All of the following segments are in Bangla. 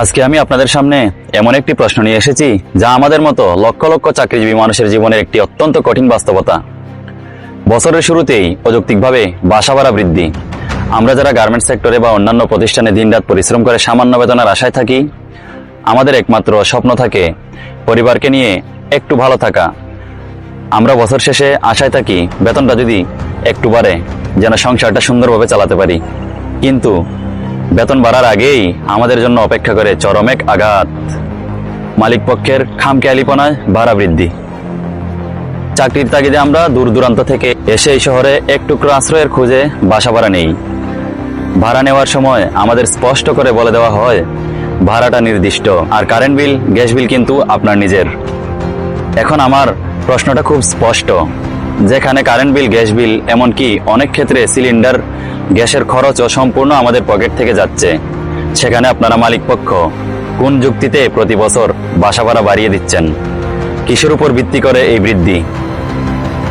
আজকে আমি আপনাদের সামনে এমন একটি প্রশ্ন নিয়ে এসেছি যা আমাদের মতো লক্ষ লক্ষ চাকরিজীবী মানুষের জীবনের একটি অত্যন্ত কঠিন বাস্তবতা। বছরের শুরুতেই অযৌক্তিকভাবে বাসা ভাড়া বৃদ্ধি। আমরা যারা গার্মেন্টস সেক্টরে বা অন্যান্য প্রতিষ্ঠানে দিনরাত পরিশ্রম করে সামান্য বেতনের আশায় থাকি, আমাদের একমাত্র স্বপ্ন থাকে পরিবারকে নিয়ে একটু ভালো থাকা। আমরা বছর শেষে আশায় থাকি বেতনটা যদি একটু বাড়ে, যেন সংসারটা সুন্দরভাবে চালাতে পারি। কিন্তু বেতন বাড়ার আগেই আমাদের জন্য অপেক্ষা করে চরম এক আঘাত। মালিক পক্ষের খামখেয়ালিপনায় ভাড়া বৃদ্ধি। চাকরির তাগিদে আমরা দূর দূরান্ত থেকে এসে এই শহরে এক টুকরো আশ্রয়ের খুঁজে বাসা ভাড়া নেই। ভাড়া নেওয়ার সময় আমাদের স্পষ্ট করে বলে দেওয়া হয়, ভাড়াটা নির্দিষ্ট আর কারেন্ট বিল, গ্যাস বিল কিন্তু আপনার নিজের। এখন আমার প্রশ্নটা খুব স্পষ্ট, যেখানে কারেন্ট বিল, গ্যাস বিল, এমনকি অনেক ক্ষেত্রে সিলিন্ডার গ্যাসের খরচও সম্পূর্ণ আমাদের পকেট থেকে যাচ্ছে। সেখানে আপনারা মালিকপক্ষ কোন যুক্তিতে প্রতি বছর বাসা ভাড়া বাড়িয়ে দিচ্ছেন? কিসের উপর ভিত্তি করে এই বৃদ্ধি?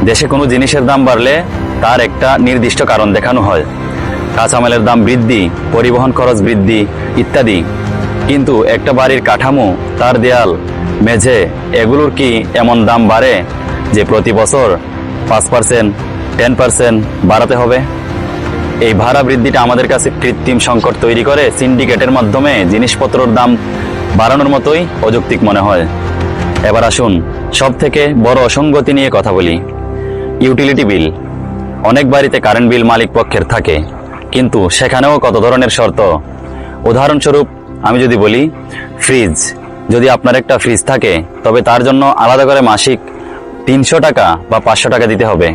দেশে কোনো জিনিসের দাম বাড়লে তার একটা নির্দিষ্ট কারণ দেখানো হয়। কাঁচামালের দাম বৃদ্ধি, পরিবহন খরচ বৃদ্ধি ইত্যাদি। কিন্তু একটা বাড়ির কাঠামো, তার দেয়াল, মেঝে, এগুলোর কি এমন দাম বাড়ে যে প্রতি বছর পাঁচ পার্সেন্ট টেন পার্সেন্ট বাড়াতে হবে? এই ভাড়া বৃদ্ধিটা আমাদের কাছে কৃত্রিম সংকট তৈরি করে সিন্ডিকেটের মাধ্যমে জিনিসপত্রর দাম বাড়ানোর মতোই অযৌক্তিক মনে হয়। এবার আসুন সব থেকে বড় অসঙ্গতি নিয়ে কথা বলি। Utility bill. অনেক বাড়িতে কারেন্ট বিল মালিক পক্ষের থাকে, কিন্তু সেখানেও কত ধরনের শর্ত? উদাহরণস্বরূপ, আমি যদি বলি, ফ্রিজ, যদি আপনার একটা ফ্রিজ থাকে, তবে তার জন্য আলাদা করে মাসিক তিনশো টাকা বা পাঁচশো টাকা দিতে হবে।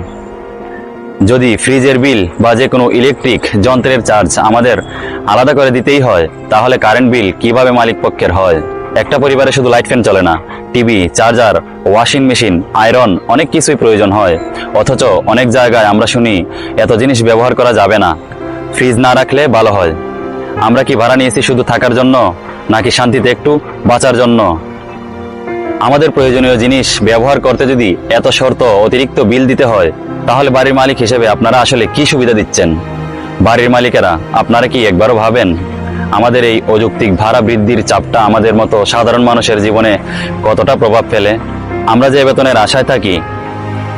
যদি ফ্রিজের বিল বা যে কোনো ইলেকট্রিক যন্ত্রের চার্জ আমাদের আলাদা করে দিতেই হয়, তাহলে কারেন্ট বিল কীভাবে মালিক পক্ষের হয়? একটা পরিবারে শুধু লাইট ফ্যান চলে না, TV, charger, washing machine, iron অনেক কিছুই প্রয়োজন হয়। অথচ অনেক জায়গায় আমরা শুনি, এত জিনিস ব্যবহার করা যাবে না। ফ্রিজ না রাখলে ভালো হয়। আমরা কি ভাড়া নিয়েছি শুধু থাকার জন্য, নাকি শান্তিতে একটু বাঁচার জন্য? আমাদের প্রয়োজনীয় জিনিস ব্যবহার করতে যদি এত শর্ত অতিরিক্ত বিল দিতে হয় তাহলে বাড়ির মালিক হিসেবে আপনারা আসলে কি সুবিধা দিচ্ছেন? বাড়ির মালিকেরা, আপনারা কি একবারও ভাবেন? আমাদের এই অযৌক্তিক ভাড়া বৃদ্ধির চাপটা আমাদের মতো সাধারণ মানুষের জীবনে কতটা প্রভাব ফেলে? আমরা যে বেতনের আশায় থাকি,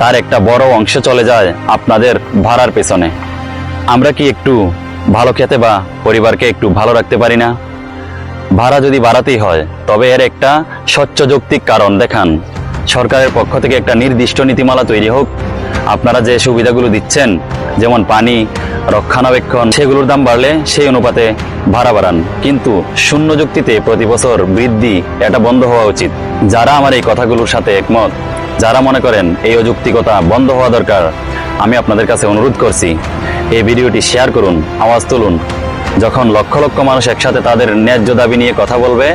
তার একটা বড় অংশ চলে যায় আপনাদের ভাড়ার পেছনে। আমরা কি একটু ভালো খেতে বা পরিবারকে একটু ভালো রাখতে পারি না? ভাড়া যদি বাড়াতেই হয়, তবে এর একটা স্বচ্ছ যৌক্তিক কারণ দেখান। সরকারের পক্ষ থেকে একটা নির্দিষ্ট নীতিমালা তৈরি হোক। আপনারা যে সুবিধাগুলো দিচ্ছেন, যেমন পানি, রক্ষণাবেক্ষণ, সেগুলোর দাম বাড়লে সেই অনুপাতে ভাড়া বাড়ান। কিন্তু শূন্য যুক্তিতে প্রতি বছর বৃদ্ধি এটা বন্ধ হওয়া উচিত। যারা আমার এই কথাগুলোর সাথে একমত, যারা মনে করেন এই অযৌক্তিকতা বন্ধ হওয়া দরকার, আমি আপনাদের কাছে অনুরোধ করছি, এই ভিডিওটি শেয়ার করুন, আওয়াজ তুলুন। যখন লক্ষ লক্ষ মানুষ একসাথে তাদের ন্যায্য দাবি নিয়ে কথা বলবে,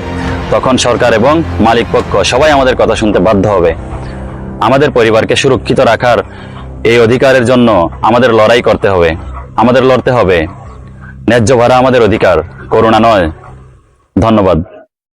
তখন সরকার এবং মালিক পক্ষ সবাই আমাদের কথা শুনতে বাধ্য হবে। আমাদের পরিবারকে সুরক্ষিত রাখার এই অধিকারের জন্য আমাদের লড়াই করতে হবে। আমাদের লড়তে হবে। ন্যায্য ভাড়া আমাদের অধিকার, করুণা নয়। ধন্যবাদ।